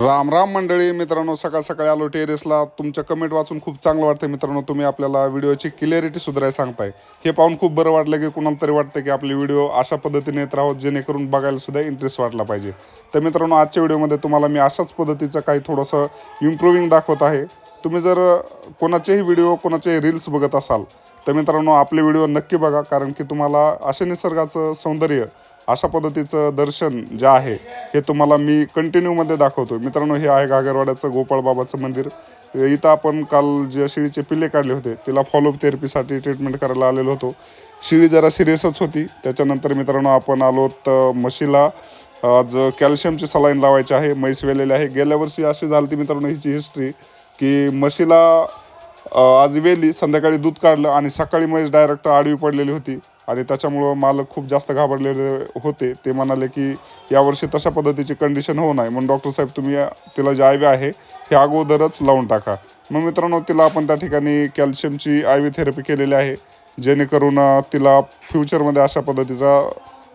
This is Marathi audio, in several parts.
राम राम मंडळी मित्रांनो सकाळ सकाळी आलो टेरेसला. तुमच्या कमेंट वाचून खूप चांगलं वाटतं मित्रांनो. तुम्ही आपल्याला व्हिडिओची क्लिअरिटी सुधारायला सांगताय. हे पाहून खूप बरं वाटलं की कुणाला तरी वाटतं की आपले व्हिडिओ अशा पद्धतीने येत राहोत जेणेकरून बघायला सुद्धा इंटरेस्ट वाटला पाहिजे. तर मित्रांनो आजच्या व्हिडिओमध्ये तुम्हाला मी अशाच पद्धतीचं काही थोडंसं इम्प्रूव्हिंग दाखवत आहे. तुम्ही जर कोणाचेही व्हिडिओ कोणाचेही रील्स बघत असाल तर मित्रांनो आपले व्हिडिओ नक्की बघा कारण की तुम्हाला असे निसर्गाचं सौंदर्य अशा पद्धतीचं दर्शन जे आहे हे तुम्हाला मी कंटिन्यूमध्ये दाखवतो मित्रांनो हे आहे घागरवाड्याचं गोपाळबाबाचं मंदिर. इथं आपण काल जे शिळीचे पिल्ले काढले होते तिला फॉलोअप थेरपीसाठी ट्रीटमेंट करायला आलेलो होतो. शिळी जरा सिरियसच होती. त्याच्यानंतर मित्रांनो आपण आलो तर म्हशीला. आज कॅल्शियमची सलाईन लावायची आहे म्हैस वेलेली आहे. गेल्या वर्षी अशी झाली ती मित्रांनो हिची हिस्ट्री की म्हशीला आज वेली संध्याकाळी दूध काढलं आणि सकाळी म्हैस डायरेक्ट आडवी पडलेली होती. आणि त्याच्यामुळं मालक खूप जास्त घाबरलेले होते. ते म्हणाले की यावर्षी तशा पद्धतीची कंडिशन होऊ नये. म्हणून डॉक्टर साहेब तुम्ही तिला जे आय व्ही आहे हे अगोदरच लावून टाका. मग मित्रांनो तिला आपण त्या ठिकाणी कॅल्शियमची आय व्ही थेरपी केलेली आहे जेणेकरून तिला फ्युचरमध्ये अशा पद्धतीचा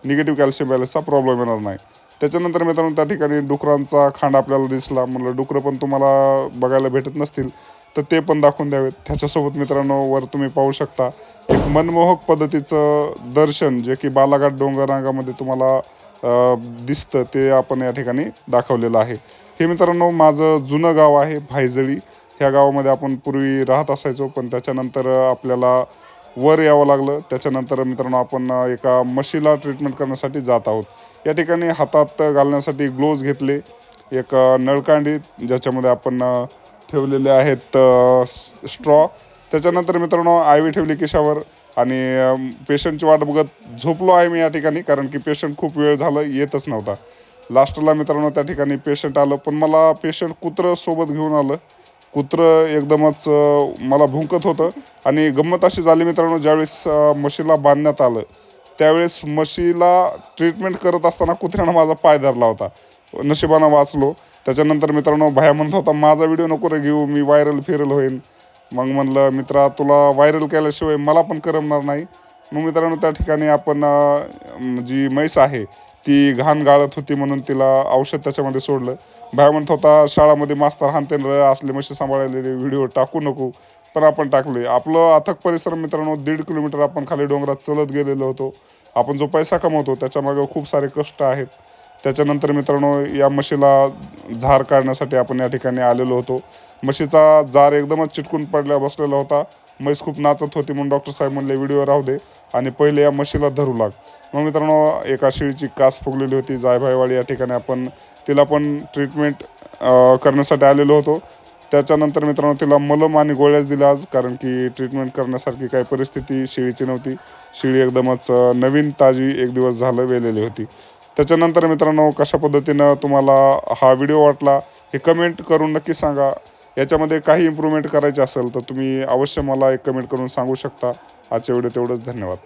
निगेटिव्ह कॅल्शियम बॅलन्सचा प्रॉब्लेम येणार नाही. त्याच्यानंतर मित्रांनो त्या ठिकाणी डुकरांचा खांड आपल्याला दिसला. म्हणलं डुकरं पण तुम्हाला बघायला भेटत नसतील. तर ते पण दाखवून द्यावेत. त्याच्यासोबत मित्रांनो वर तुम्ही पाहू शकता एक मनमोहक पद्धतीचं दर्शन जे की बालाघाट डोंगर रांगामध्ये तुम्हाला दिसतं ते आपण या ठिकाणी दाखवलेलं आहे. हे मित्रांनो माझं जुनं गाव आहे भायजळी ह्या गावामध्ये आपण पूर्वी राहत असायचो पण त्याच्यानंतर आपल्याला वर यावं लागलं. त्याच्यानंतर मित्रांनो आपण एका मशीला ट्रीटमेंट करण्यासाठी जात आहोत. या ठिकाणी हातात घालण्यासाठी ग्लोव्ज घेतले एक नळकांडी ज्याच्यामध्ये आपण ठेवलेले आहेत स्ट्रॉ त्याच्यानंतर मित्रांनो आय व्ही ठेवली केशावर आणि पेशंटची वाट बघत झोपलो आहे मी या ठिकाणी कारण की पेशंट खूप वेळ झालं येतच नव्हता. लास्टला मित्रांनो त्या ठिकाणी पेशंट आलं पण मला पेशंट कुत्रं सोबत घेऊन आलं. कुत्रं एकदमच मला भुंकत होतं. आणि गंमत अशी झाली मित्रांनो ज्यावेळेस म्हशीला बांधण्यात आलं त्यावेळेस म्हशीला ट्रीटमेंट करत असताना कुत्र्यानं माझा पाय धरला होता. नशिबानं वाचलो. त्याच्यानंतर मित्रांनो भाया म्हणत होता माझा व्हिडिओ नको रे घेऊ मी व्हायरल फिरल होईन. मग म्हणलं मित्रा तुला व्हायरल केल्याशिवाय मला पण करमणार नाही. मग मित्रांनो त्या ठिकाणी आपण जी म्हैस आहे ती घाण गाळत होती म्हणून तिला औषध त्याच्यामध्ये सोडलं. भाया म्हणत होता शाळामध्ये मास्तर हानतेन र असले म्हशी सांभाळलेले व्हिडिओ टाकू नको. पण आपण टाकले. आपलं अथक परिसर मित्रांनो दीड किलोमीटर आपण खाली डोंगरात चलत गेलेलो होतो. आपण जो पैसा कमवतो त्याच्यामागे खूप सारे कष्ट आहेत. त्याच्यानंतर मित्रांनो या म्हशीला झार काढण्यासाठी आपण या ठिकाणी आलेलो होतो. म्हशीचा जार एकदमच चिटकून पडल्या बसलेला होता. म्हैस खूप नाचत होती म्हणून डॉक्टर साहेब म्हणले व्हिडिओ राहू दे आणि पहिले या म्हशीला धरू लाग. मग मित्रांनो एका शेळीची कास फुगलेली होती. जायभाईवाडी या ठिकाणी आपण तिला पण ट्रीटमेंट करण्यासाठी आलेलो होतो. त्याच्यानंतर मित्रांनो तिला मलम आणि गोळ्याच दिल्या आज कारण की ट्रीटमेंट करण्यासारखी काही परिस्थिती शेळीची नव्हती. शेळी एकदमच नवीन ताजी एक दिवस झालं वेलेली होती. त्याच्यानंतर मित्रांनो कशा पद्धतीनं तुम्हाला हा व्हिडिओ वाटला हे कमेंट करून नक्की सांगा. याच्यामध्ये काही इम्प्रूव्हमेंट करायची असेल तर तुम्ही अवश्य मला एक कमेंट करून सांगू शकता. आजच्या व्हिडिओ तेवढंच धन्यवाद.